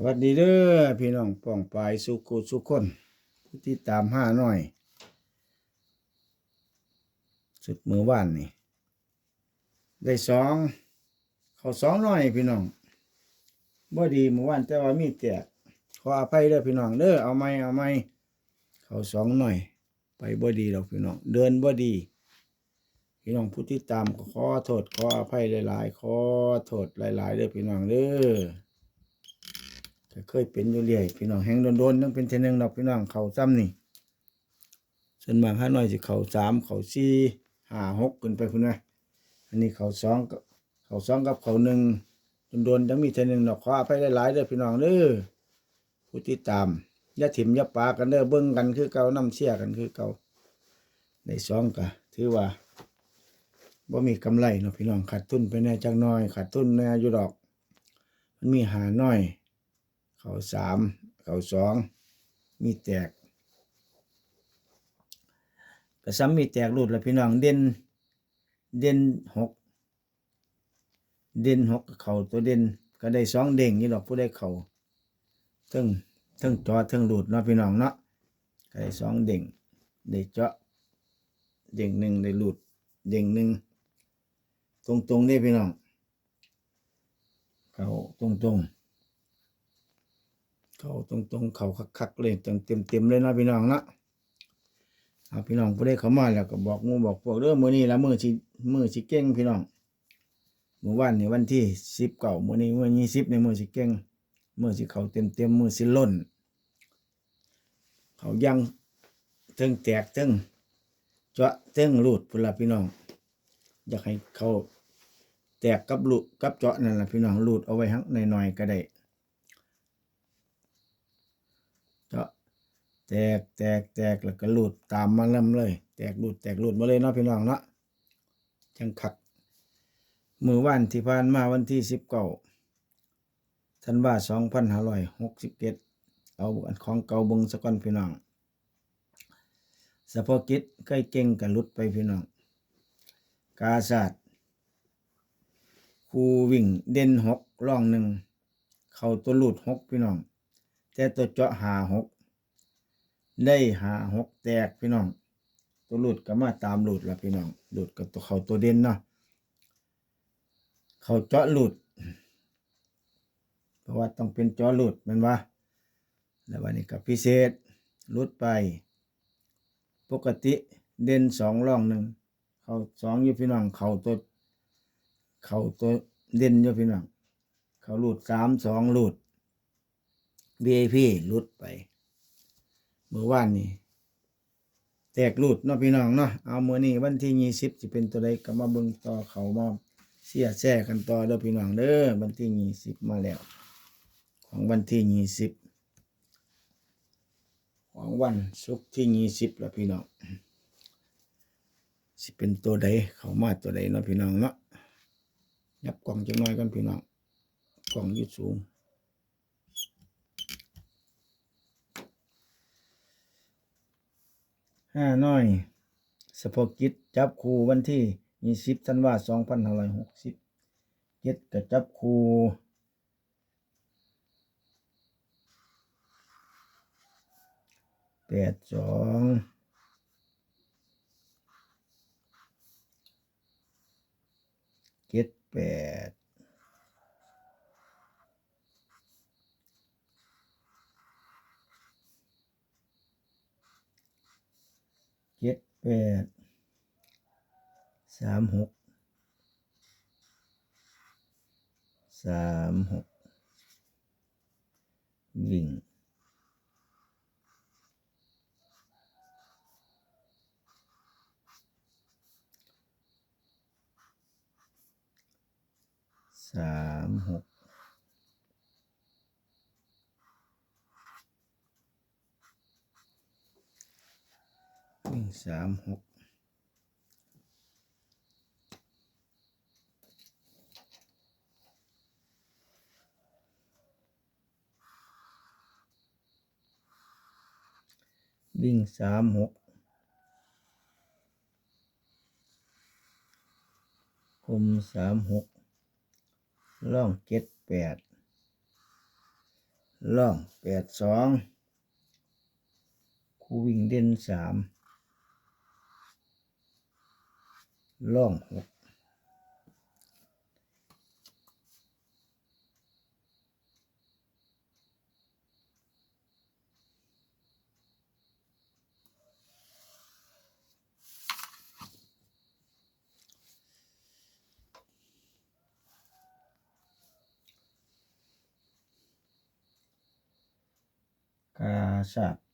สวัสดีเด้อพี่น้องป้องปายสุขุสุขคนผู้ที่ตามห้าหน่อยสุดมือว่านนี่ ได้สอง เขาสองหน่อยพี่น้องบ่ดีมือว่านแต่ว่ามีแตกขออภัยเด้อพี่น้องเด้อเอาไม่เอาไม่เขาสองหน่อย ไปบ่ดีดอกพี่น้องเดินบ่ดี พี่น้องผู้ที่ตามขอโทษขออภัยหลาย ๆ ขอโทษหลาย ๆเด้อพี่น้องเด้อ ก็เคยเป็นอยู่เรื่อยพี่น้องแห้งโดนๆต้องเป็นเทนึงดอกพี่น้องเขาซ้ำนี่ส่วนมากห้าน้อยสิเขาสามเขาสี่ห้าหกขึ้นไปคุณไหมอันนี้เขาสองกับเขาสองกับเขาหนึ่งโดนๆยังมีเทนึงดอกขออภัยหลายๆเด้อพี่น้องเด้อผู้ติดตามยาถิ่มยาปากันเด้อเบิ่งกันคือเก่าน้ำเชี่ยกันคือเก่าในสองก็ถือว่าบ่มีกำไรเนาะพี่น้องขาดทุนไปแน่จักหน้อยขาดทุนแน่อยู่ดอก มันมีหาน้อย เขาสามเขาสองมีแตกกระซ้ำมีแตกรูดแล้วพี่น้องเด่นเด่นหกเด่นหกเขาตัวเด่นก็ได้สองเด้งนี่ดอกผู้ได้เขาเทั้งเทั้งจอเทั้งรูดเนาะพี่น้องเนาะก็ได้สองเด้งได้เจาะเด้งหนึ่งได้รูดเด้งหนึ่งตรงตรงๆนี่พี่น้องเขาตรงตรงๆ เขาตรงๆ เขาคักๆเลยเต็มเต็มเต็มๆเลยนะพี่น้องนะเอาพี่น้องผู้ใดเขามาแล้วก็บอกหงูบอกพวกเด้องมือนี้ละมื้อสิมือสิเก่งพี่น้องเมื่อวานนี่วันที่สิบเก้ามือนี้มือยี่สิบในมือสิเก่งมือสิเขาเต็มเต็มๆมือสิล้น เขายังเทิงแตกเทิงจะเทิงรูดพุ่นละพี่น้อง อยากให้เขาแตกกับรูดกับเจาะนั่นล่ะพี่น้องรูดเอาไว้หักหน่อยๆก็ได้ เจาะ แตกแตกแตกแล้วก็หลุดตามมาเริ่มเลย แตกหลุดแตกหลุดมาเลยเนาะพี่น้องเนาะจังคักมือวันที่ผ่านมาวันที่สิบเก้าธันวาสองพันห้าร้อยหกสิบเจ็ดเอาของเก่าบิงสะก่อนพี่น้องสะโพกกิจใกล้เก่งกันลุดไปพี่น้อง กาศาสตร์คูวิ่งเด่นหกร่องหนึ่ง เขาตัวหลุดหกพี่น้อง แต่ตัวเจาะหาหก ได้หาหกแตกพี่น้อง ตัวหลุดก็มาตามหลุดละพี่น้องหลุดกับตัวเขาตัวเด่นเนาะเขาเจาะหลุด เพราะว่าต้องเป็นเจาะหลุดมันว่าแล้ววันนี้กับพิเศษหลุดไป ปกติเด่นสองร่องหนึ่งเขาสองอยู่พี่น้องเขาตัวเขาตัวเด่นอยู่พี่น้องเขาหลุดสามสองหลุด VIP หลุดไป มื่อวานนี้แตกหลุดเนาะพี่น้องเนาะเอาเมื่อนี้วันที่ยี่สิบจะเป็นตัวใดก็มาเบิ่งต่อเขามาเสียแซ่กันต่อเด้อพี่น้องเด้อวันที่ยี่สิบมาแล้ว ของวันที่ยี่สิบของวันศุกร์ที่ยี่สิบแล้วพี่น้องสิเป็นตัวใดเขามาตัวใดเนาะพี่น้องเนาะยับกล่องจังน้อยกันพี่น้องกล่องยืดสูง ห้าน้อยสปกิจจับคูวันที่ยี่สิบธันวาสองพันห้าร้อยหกสิบเจ็ดกับจับคูแปดสองเจ็ดแปดเจ็ด แปดสามหกสามหกวิ่งสามหก สามหกวิ่งสามหกคุมสามหกล่องเจ็ดแปดล่องแปดสองคูวิ่งเด่นสาม ล่องหกกาสัต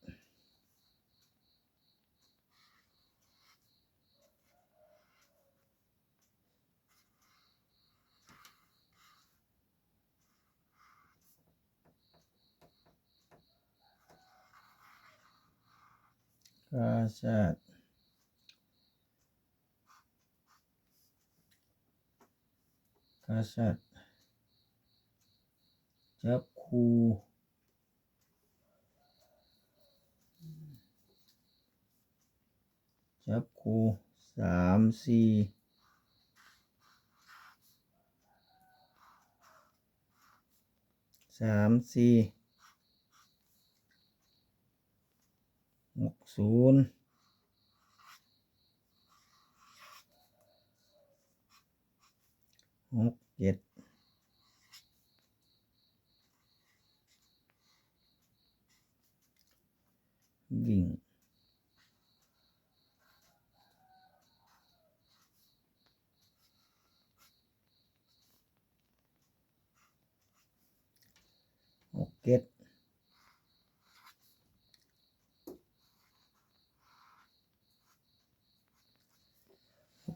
ว์กาสัตว์กาสัตว์จับคูจับคูสามสี่สามสี่ หกศูนย์หกเจ็ดวิ่ง หกเจ็ด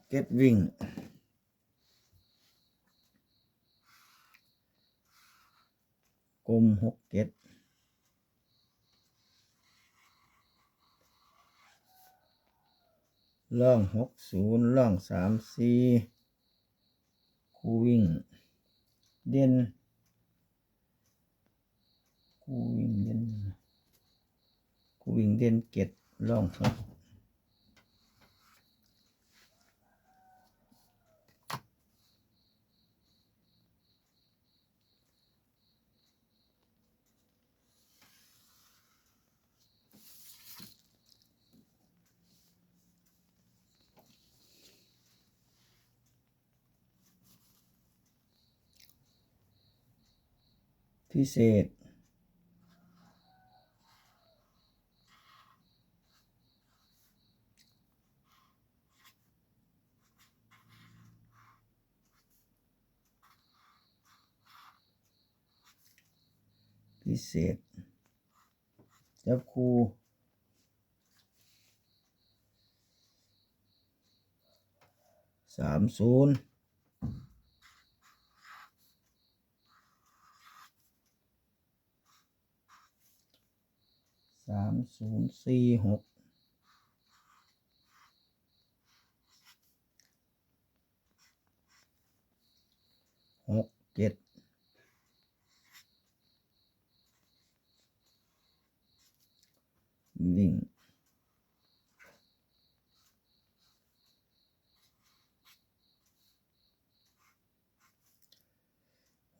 หกเจ็ดวิ่งกลมหกเจ็ดล่องหกศูนย์ล่องสามสี่คูวิ่ง เด่นกูวิ่งเด่นกูวิ่งเด่นเก็ดล่องหก พิเศษ พิเศษ จับคูสามศูนย์สาม ศูนย์สี่หกหกเจ็ดวิ่ง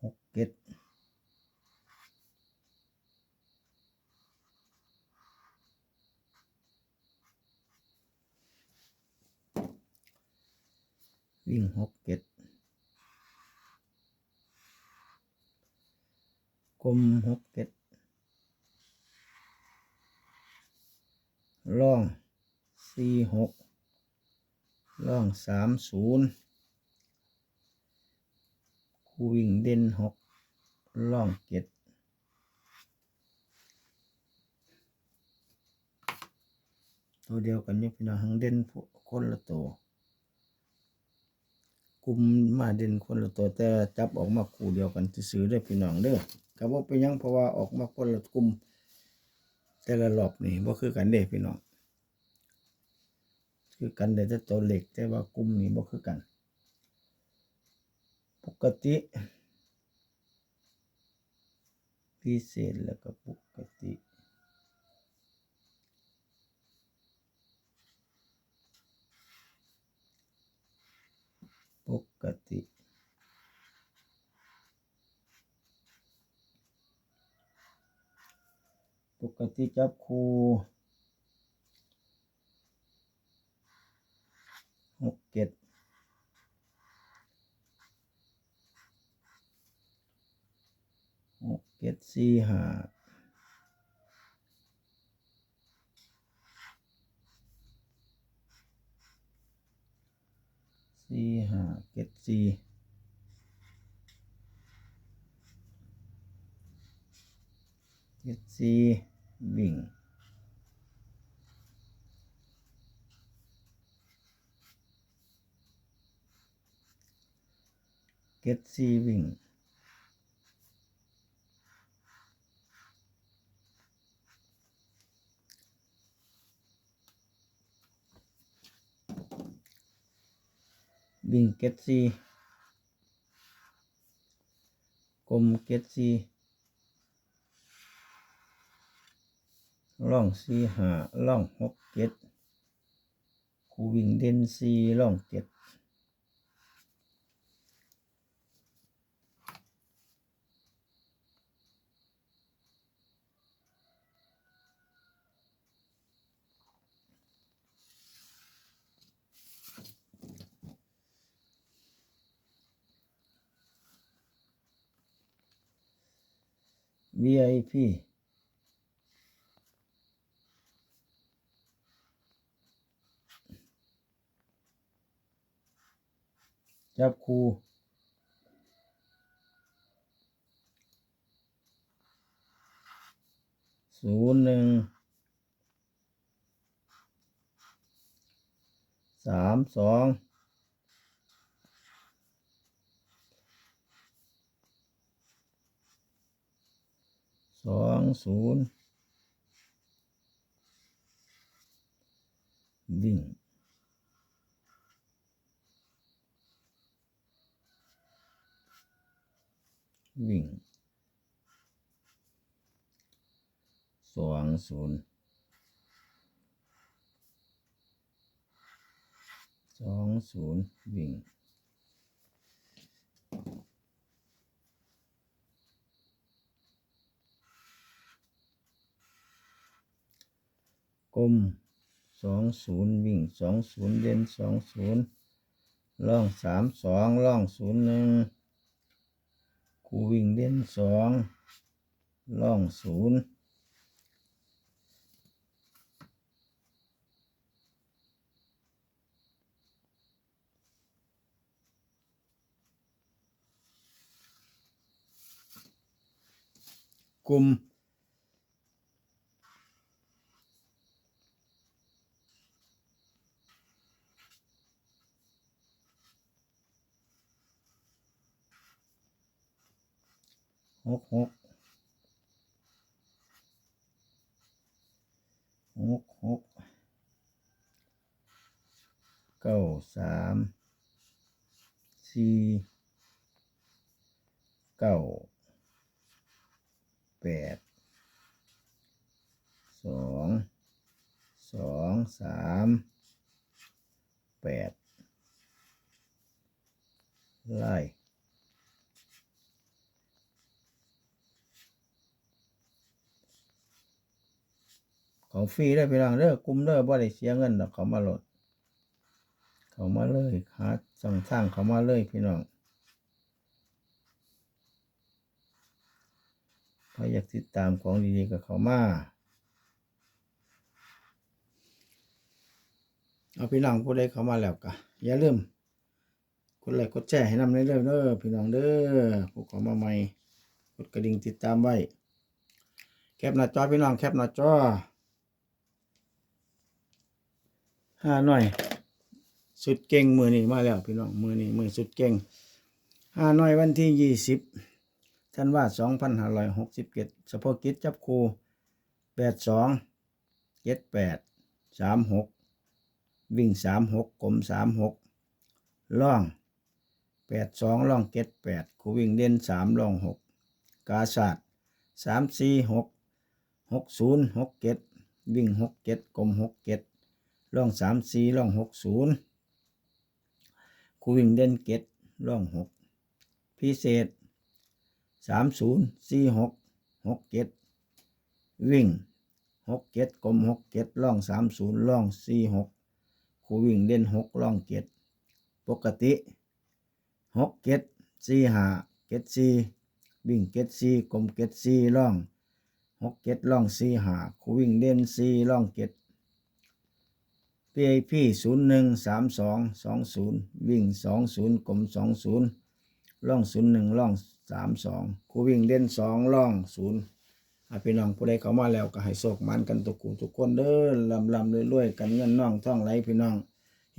หกเจ็ด วิ่งหกเจ็ดกลมหกเจ็ดล่องสี่หกล่องสามศูนย์คูวิ่งเด่นหกล่องเจ็ดตัวเดียวกันนี่พี่น้องหังเด่นคนละตัว กลุ่มมาเด่นคนละตัวแต่จับออกมาคู่เดียวกันซื้อได้พี่น้องเด้อก็บ่าเป็นยังเพราะว่าออกมาคนละกลุ่มแต่ละรอบนี่บ่คือกันเด้พี่น้อง คือกันได้แต่ตัวเหล็กแต่ว่ากลุ่มนี่บ่คือกัน ปกติพิเศษแล้วก็ปกติ ปกติปกติจับคูหกเจ็ดหกเจ็ดสี่ห้าสี่ห้า เจ็ดสี่เจ็ดสี่วิ่งเก็ตซีวิ่ง วิ่งเก็ตซีกลมเก็ตซีล่องซีหาล่องหกเก็ตคูวิ่งเด่นซีล่องเจ็ด VIP จับคูศูนย์หนึ่งสามสอง สองศูนย์วิ่งวิ่งสองศูนย์สองศูนย์วิ่ง กลมสองศูนย์วิ่งสองศูนย์เด่นสองศูนย์ล่องสามสองล่องศูนย์หนึ่งคูวิ่งเด่นสองล่องศูนย์กลุ่มหกหกหกหกเก้าสาม สี่เก้าแปดสองสองสามแปดไล่เขาฟรีได้ไปลองเด้อกลุ่มเด้อบ่ได้เสียเงินดอกเขามาโหลด เขามาเลยหาช่องทางเขามาเลยพี่น้องใครอยากติดตามของดีๆกับเขามาเอาพี่น้องผู้ใดเขามาแล้วก็อย่าลืมกดไลค์กดแชร์ให้นำเรื่อยๆเด้อพี่น้องเด้อผู้เข้ามาใหม่กดกระดิ่งติดตามไว้แคปหน้าจอพี่น้องแคปหน้าจอห้าหน่อย สุดเก่งมือนี้มาแล้วพี่น้องมือนี้มือสุดเก่งห้าน่อยวันที่ยี่สิบธันว่าสองพันห้าร้อยหกสิบเจ็ดเฉพาะกิจจับคูแปดสองเจ็ดแปดสามหกวิ่งสามหกกลมสามหกล่องแปดสองล่องเจ็ดแปดคูวิ่งเด่นสามล่องหกกาศาสตร์สามสี่หกหกศูนย์หกเจ็ดวิ่งหกเจ็ดกลมหกเจ็ดร่องสามสี่ร่องหกศูนย์ คูวิ่งเด่นเกตร่องหกพิเศษสามศูนย์สี่หกหกเจ็ดวิ่งหกเจ็ดกลมหกเจ็ดล่องสามศูนย์ล่องสี่หกคูวิ่งเด่นหกล่องเจ็ดปกติหกเจ็ดสี่ห้าเจ็ดสี่วิ่งเจ็ดสี่กลมเจ็ดสี่ล่องหกเจ็ดล่องสี่ห้าคูวิ่งเด่นสี่ล่องเจ็ด PIP ศูนย์หนึ่งสามสองสองศูนย์วิ่งสองศูนย์กลมสองศูนย์ล่องศูนย์หนึ่งล่องสามสองคูวิ่งเด่นสองล่องศูนย์อาพี่น้องผู้ใดเข้ามาแล้วก็ให้โศกมันกันทุกกูทุกคนเด้อลำลำรวยๆกันเงินน่องท่องไหลพี่น้อง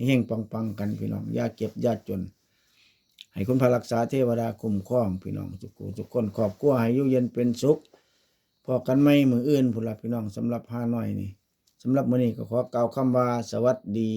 เฮงปังๆกันพี่น้องยาเก็บยาจนให้คุณพระรักษาเทวดาคุ้มครองพี่น้องทุกูทุกคนครอบครัวให้ยู่เย็นเป็นสุขพอกันไม่มืออื่นพุ่นละพี่น้องสำหรับฮาน้อยนี่ สำหรับมื้อนี้ก็ขอกล่าวคำว่าสวัสดี